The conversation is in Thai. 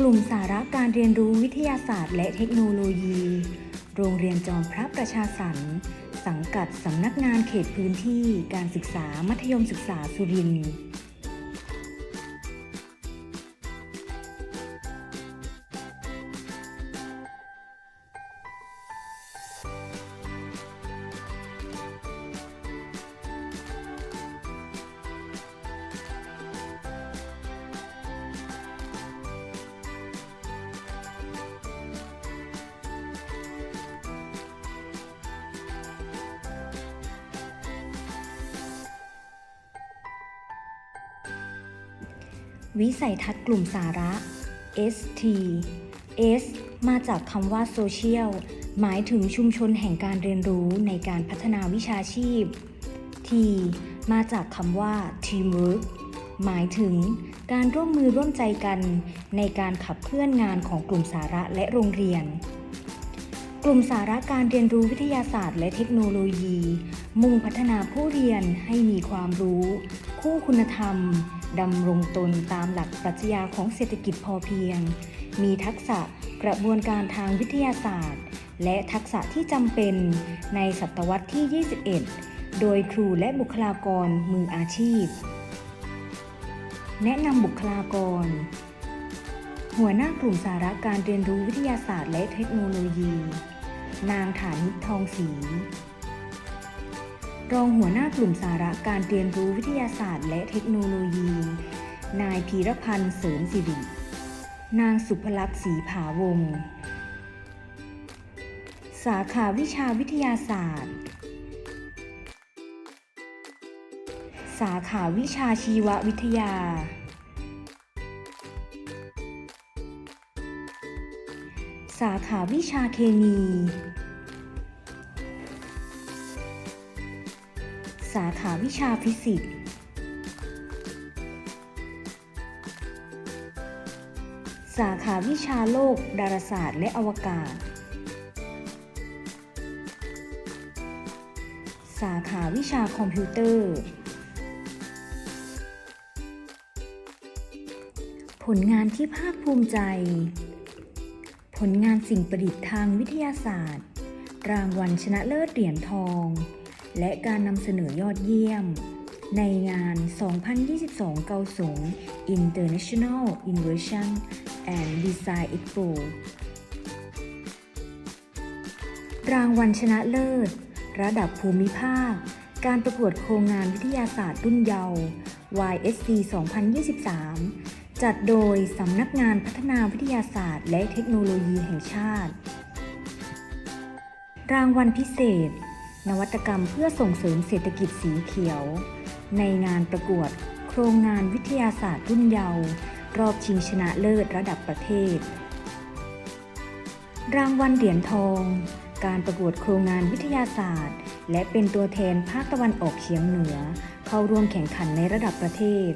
กลุ่มสาระการเรียนรู้วิทยาศาสตร์ และเทคโนโลยี โรงเรียนจอมพระประชาสรรค์สังกัดสำนักงานเขตพื้นที่การศึกษามัธยมศึกษาสุรินทร์ วิสัยทัศน์กลุ่มสาระ ST S มาจากคำว่า Social หมายถึงชุมชนแห่งการเรียนรู้ในการพัฒนาวิชาชีพ T มาจากคำว่า Teamwork หมายถึงการร่วมมือร่วมใจกันในการขับเคลื่อนงานของกลุ่มสาระและโรงเรียน กลุ่มสาระการเรียนรู้วิทยาศาสตร์และเทคโนโลยี มุ่งพัฒนาผู้เรียนให้มีความรู้ คู่คุณธรรม ดำรงตนตามหลักปรัชญาของเศรษฐกิจพอเพียง มีทักษะกระบวนการทางวิทยาศาสตร์ และทักษะที่จำเป็นในศตวรรษที่ 21 โดยครูและบุคลากรมืออาชีพ แนะนำบุคลากร หัวหน้ากลุ่มสาระการเรียนรู้วิทยาศาสตร์และเทคโนโลยี นางฐานิตทองศรี รองหัวหน้ากลุ่มสาระการเรียนรู้วิทยาศาสตร์และเทคโนโลยี นายพีรพันธ์เสริมสิริ นางสุภลักษณ์ศรีผาวง สาขาวิชาวิทยาศาสตร์ สาขาวิชาชีววิทยา สาขาวิชาเคมี สาขาวิชาฟิสิกส์ สาขาวิชาโลก ดาราศาสตร์ และอวกาศ สาขาวิชาคอมพิวเตอร์ ผลงานที่ภาคภูมิใจ ผลงานสิ่งประดิษฐ์ทางวิทยาศาสตร์ รางวัลชนะเลิศเหรียญทอง และการนำเสนอยอดเยี่ยม ในงาน 2022 เกาสง International Innovation and Design Expo รางวัลชนะเลิศ ระดับภูมิภาค การประกวดโครงงานวิทยาศาสตร์รุ่นเยาว์ YSC 2023 จัดโดยสำนักงานพัฒนาวิทยาศาสตร์และเทคโนโลยีแห่งชาติ รางวัลพิเศษ นวัตกรรมเพื่อส่งเสริมเศรษฐกิจสีเขียว ในงานประกวด โครงงานวิทยาศาสตร์รุ่นเยาว์รอบชิงชนะเลิศระดับประเทศ รางวัลเหรียญทอง การประกวดโครงงานวิทยาศาสตร์ และเป็นตัวแทนภาคตะวันออกเฉียงเหนือ เข้าร่วมแข่งขันในระดับประเทศ